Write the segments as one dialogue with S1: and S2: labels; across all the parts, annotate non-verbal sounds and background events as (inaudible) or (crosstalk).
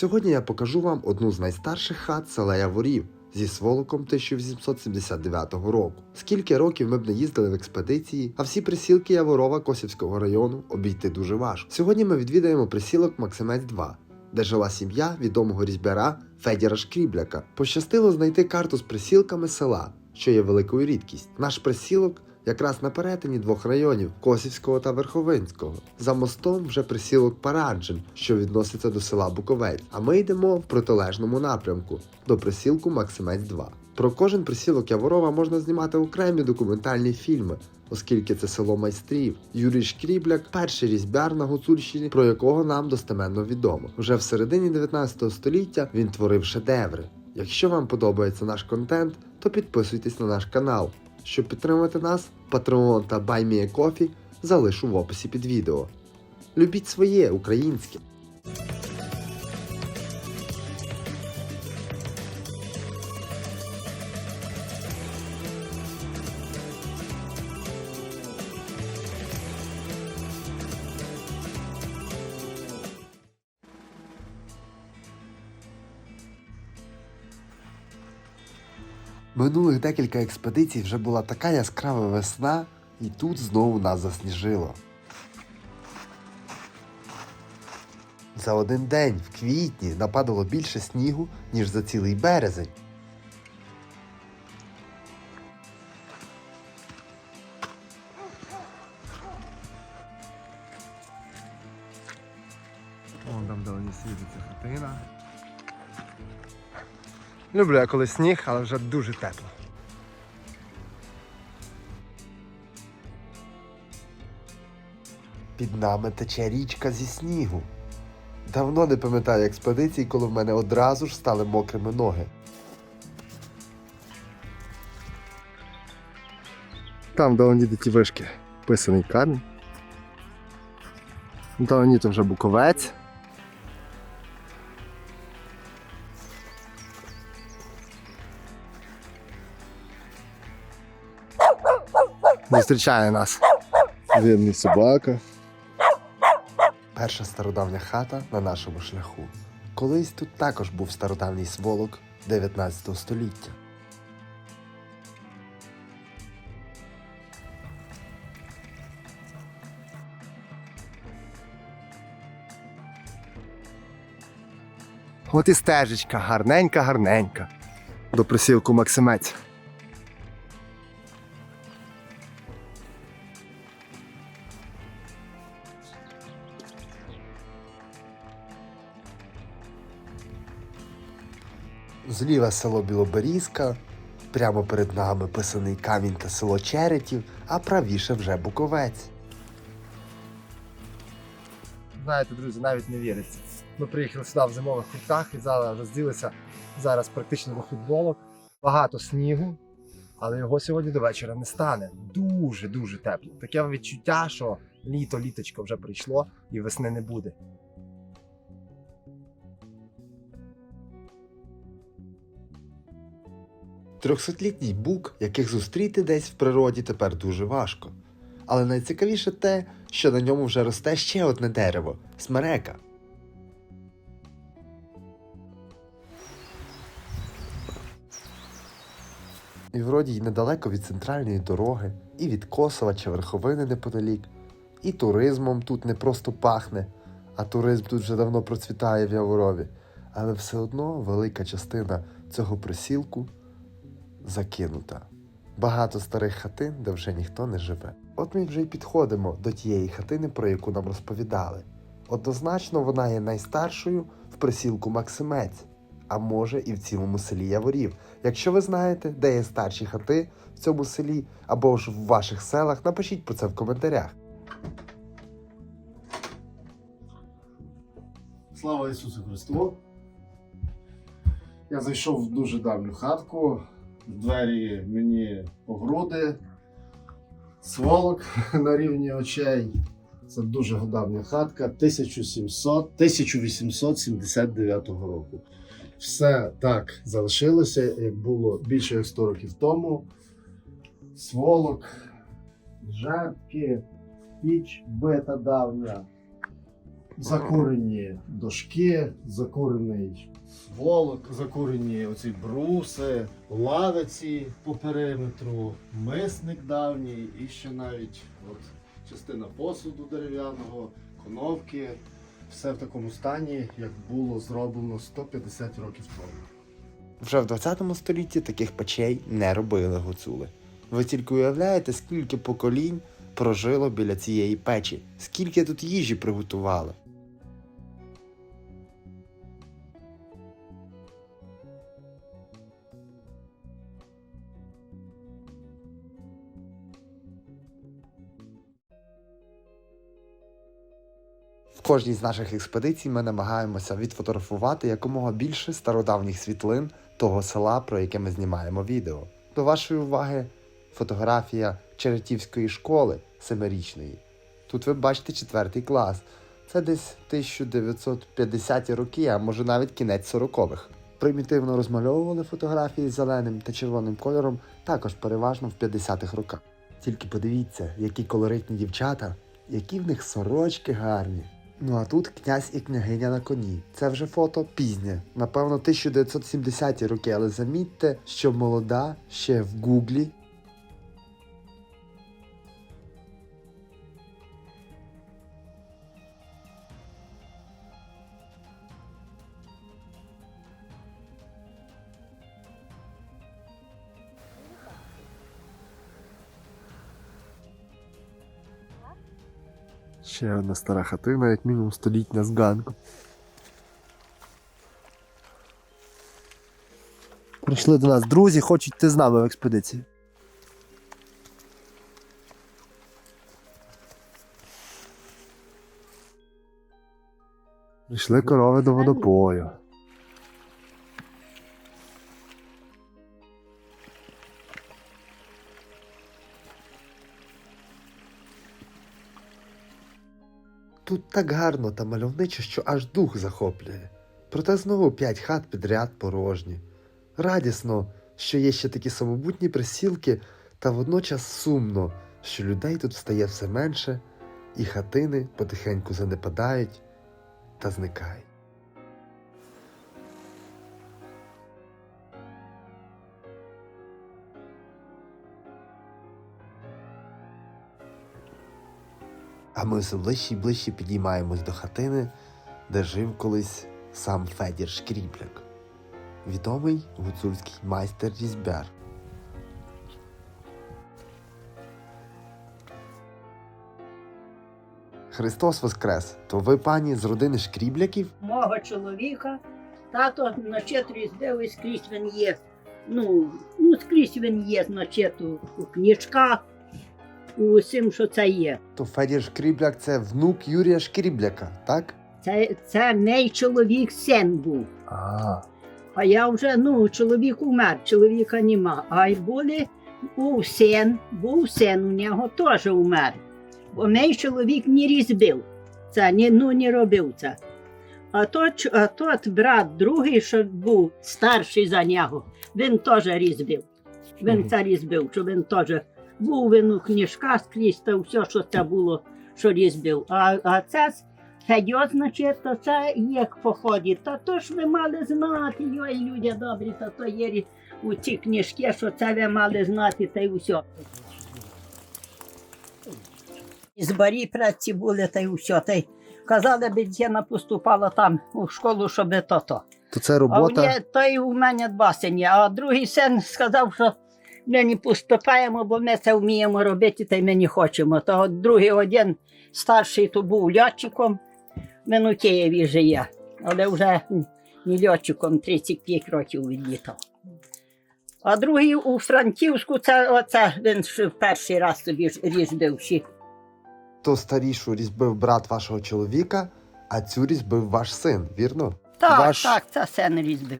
S1: Сьогодні я покажу вам одну з найстарших хат села Яворів зі сволоком 1879 року. Скільки років ми б не їздили в експедиції, а всі присілки Яворова Косівського району обійти дуже важко. Сьогодні ми відвідаємо присілок Максимець 2, де жила сім'я відомого різьбяра Федіра Шкрібляка. Пощастило знайти карту з присілками села, що є великою рідкістю. Наш присілок якраз на перетині двох районів Косівського та Верховинського. За мостом вже присілок Параджин, що відноситься до села Буковець. А ми йдемо в протилежному напрямку до присілку Максимець 2. Про кожен присілок Яворова можна знімати окремі документальні фільми. Оскільки це село майстрів, Юрій Шкрібляк перший різьбяр на Гуцульщині, про якого нам достеменно відомо. Вже в середині 19 століття він творив шедеври. Якщо вам подобається наш контент, то підписуйтесь на наш канал. Щоб підтримати нас, Patreon та BuyMeACoffee залишу в описі під відео. Любіть своє українське. Минулих декілька експедицій вже була така яскрава весна, і тут знову нас засніжило. За один день в квітні нападало більше снігу, ніж за цілий березень.
S2: Люблю я коли сніг, але вже дуже тепло.
S1: Під нами тече річка зі снігу. Давно не пам'ятаю експедицій, коли в мене одразу ж стали мокрими ноги.
S2: Там де ті вишки. Писаний камінь. Вдалині то вже буковець. Зустрічає нас. Вірний собака.
S1: Перша стародавня хата на нашому шляху. Колись тут також був стародавній сволок 19 століття.
S2: От і стежечка, гарненька, гарненька. До присілку Максимець.
S1: Зліва село Білоберізка, прямо перед нами писаний камінь та село Черетів, а правіше вже Буковець.
S2: Знаєте, друзі, навіть не віриться. Ми приїхали сюди в зимових куртках і зараз розділися зараз практично до футболок. Багато снігу, але його сьогодні до вечора не стане. Дуже дуже тепло. Таке відчуття, що літо, літочко вже прийшло і весни не буде.
S1: Трьохсотлітній бук, яких зустріти десь в природі тепер дуже важко. Але найцікавіше те, що на ньому вже росте ще одне дерево смерека. І вроді й недалеко від центральної дороги, і від Косова чи верховини неподалік, і туризмом тут не просто пахне, а туризм тут вже давно процвітає в Яворові. Але все одно велика частина цього присілку закинута. Багато старих хатин, де вже ніхто не живе. От ми вже й підходимо до тієї хатини, про яку нам розповідали. Однозначно, вона є найстаршою в присілку Максимець, а може і в цілому селі Яворів. Якщо ви знаєте, де є старші хати в цьому селі або ж в ваших селах, напишіть про це в коментарях.
S3: Слава Ісусу Христу! Я зайшов в дуже давню хатку. Двері мені по груди, сволок (laughs) на рівні очей. Це дуже давня хатка 1700 1879 року. Все так залишилося, як було більше як 100 років тому. Сволок, жербки, піч бита давня. Закурені дошки, закурений волок, закурені оці бруси, лавиці по периметру, мисник давній і ще навіть от частина посуду дерев'яного, коновки. Все в такому стані, як було зроблено 150 років тому.
S1: Вже в 20 столітті таких печей не робили гуцули. Ви тільки уявляєте, скільки поколінь прожило біля цієї печі, скільки тут їжі приготували. Кожній з наших експедицій ми намагаємося відфотографувати якомога більше стародавніх світлин того села, про яке ми знімаємо відео. До вашої уваги фотографія Черетівської школи семирічної. Тут ви бачите четвертий клас. Це десь 1950-ті роки, а може навіть кінець 40-х. Примітивно розмальовували фотографії зеленим та червоним кольором також переважно в 50-х роках. Тільки подивіться, які колоритні дівчата, які в них сорочки гарні. Ну а тут князь і княгиня на коні. Це вже фото пізнє, напевно, 1970-ті роки, але замітьте, що молода ще в гуглі. Ще одна стара хатина, як мінімум столітня з ганку. Прийшли до нас друзі, хочуть йти з нами в експедицію. Прийшли корови до водопою. Тут так гарно та мальовничо, що аж дух захоплює. Проте знову п'ять хат підряд порожні. Радісно, що є ще такі самобутні присілки, та водночас сумно, що людей тут стає все менше, і хатини потихеньку занепадають та зникають. А ми все ближче і ближче підіймаємось до хатини, де жив колись сам Федір Шкріпляк, відомий гуцульський майстер різьбяр. Христос Воскрес! То ви пані з родини Шкрібляків?
S4: мого чоловіка. Тато значить різдив і скрізь він є. Ну, ну скрізь він є, значить, у, книжках, усім, що це є.
S1: То Федір Шкрібляк це внук Юрія Шкрібляка, так?
S4: Це, це мій чоловік син був.
S1: А,
S4: А я вже, ну, чоловік умер, чоловіка нема. А й були, був син, був син, у нього теж умер. Бо мій чоловік не різбив. Це ні, ну, не робив це. А тот, а тот брат другий, що був старший за нього, він теж різбив. Він це різбив, що він теж був він у книжках скрізь, та все, що це було, що різбив. А, а це Федьо, значить, то це як походить. Та то ж ви мали знати, йой, люди добрі, та то є у ці книжки, що це ви мали знати, та й усе. З барі праці були, та й усе. Та й казали, би дитина поступала там у школу, щоб то-то.
S1: то це
S4: А
S1: робота.
S4: у не, то й у мене два сині. А другий син сказав, що ми не поступаємо, бо ми це вміємо робити, та й ми не хочемо. То от другий один старший то був льотчиком, він у Києві жиє, але вже не льотчиком 35 років відлітав. А другий у Франківську, це оце він перший раз собі різбив.
S1: То старішу різьбив брат вашого чоловіка, а цю різьбив ваш син, вірно?
S4: Так,
S1: Ваш-
S4: так, це син різбив.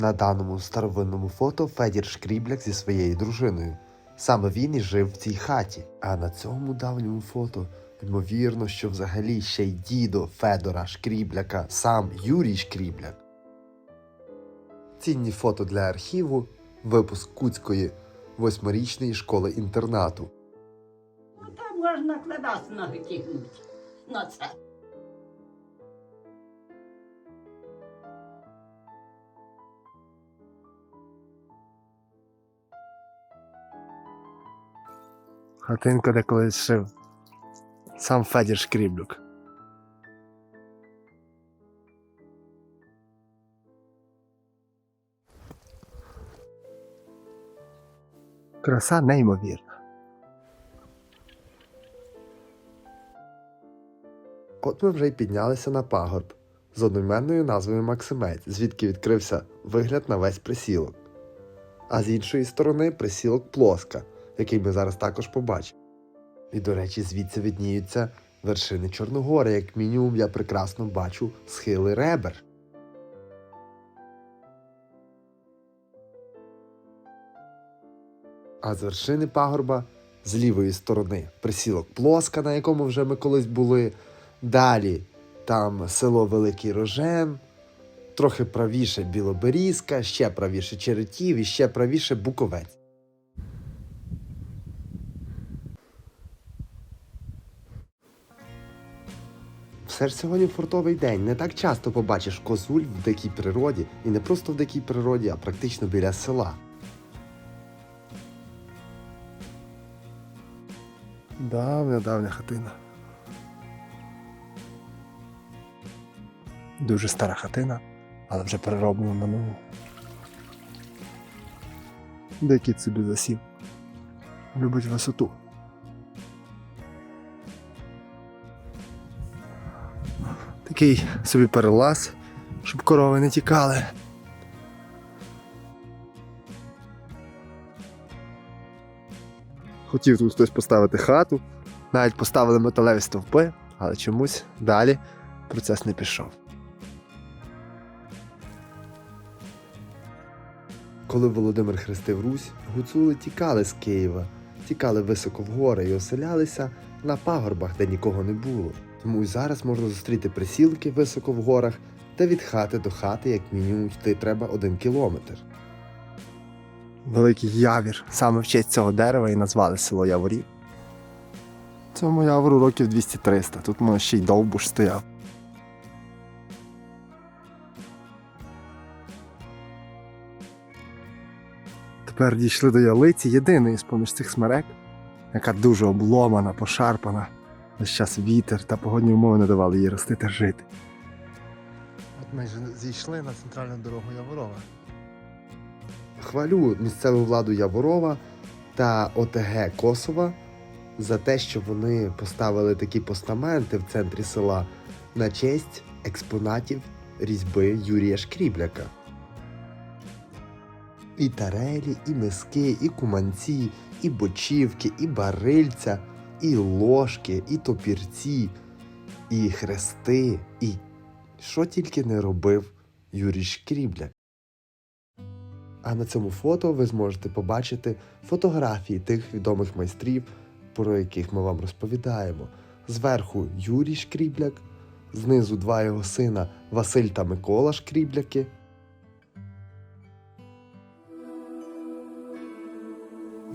S1: На даному старовинному фото Федір Шкрібляк зі своєю дружиною. Саме він і жив в цій хаті. А на цьому давньому фото, ймовірно, що взагалі ще й дідо Федора Шкрібляка, сам Юрій Шкрібляк. Цінні фото для архіву, випуск Куцької восьмирічної школи інтернату.
S4: Ну, Там можна кладати ноги тягнути. на це.
S2: Хатинка, де колись жив. Сам Федір Шкріблюк. Краса неймовірна.
S1: От ми вже й піднялися на пагорб з одноіменною назвою Максимець, звідки відкрився вигляд на весь присілок. А з іншої сторони присілок Плоска, який ми зараз також побачимо. І, до речі, звідси видніються вершини Чорногори, як мінімум я прекрасно бачу схили ребер. А з вершини пагорба з лівої сторони присілок Плоска, на якому вже ми колись були. Далі там село Великий Рожен, трохи правіше Білоберізка, ще правіше Черетів і ще правіше Буковець. Все ж сьогодні фортовий день. Не так часто побачиш козуль в дикій природі, і не просто в дикій природі, а практично біля села.
S2: Давня, давня хатина. Дуже стара хатина, але вже перероблена на нову. Де кіт собі засів. Любить висоту. Такий собі перелаз, щоб корови не тікали. Хотів тут хтось поставити хату, навіть поставили металеві стовпи, але чомусь далі процес не пішов.
S1: Коли Володимир хрестив Русь, гуцули тікали з Києва, тікали високо в гори і оселялися на пагорбах, де нікого не було. Тому й зараз можна зустріти присілки високо в горах, де від хати до хати, як мінімум, йти треба один кілометр.
S2: Великий явір. Саме в честь цього дерева і назвали село Яворів. Цьому явору років 200-300. Тут може ще й довбуш стояв. Тепер дійшли до ялиці, єдиної з поміж цих смерек, яка дуже обломана, пошарпана. Весь час вітер та погодні умови не давали їй рости та жити. От ми ж зійшли на центральну дорогу Яворова.
S1: Хвалю місцеву владу Яворова та ОТГ Косова за те, що вони поставили такі постаменти в центрі села на честь експонатів різьби Юрія Шкрібляка. І тарелі, і миски, і куманці, і бочівки, і барильця, і ложки, і топірці, і хрести, і що тільки не робив Юрій Шкрібляк. А на цьому фото ви зможете побачити фотографії тих відомих майстрів, про яких ми вам розповідаємо. Зверху Юрій Шкрібляк, знизу два його сина Василь та Микола Шкрібляки.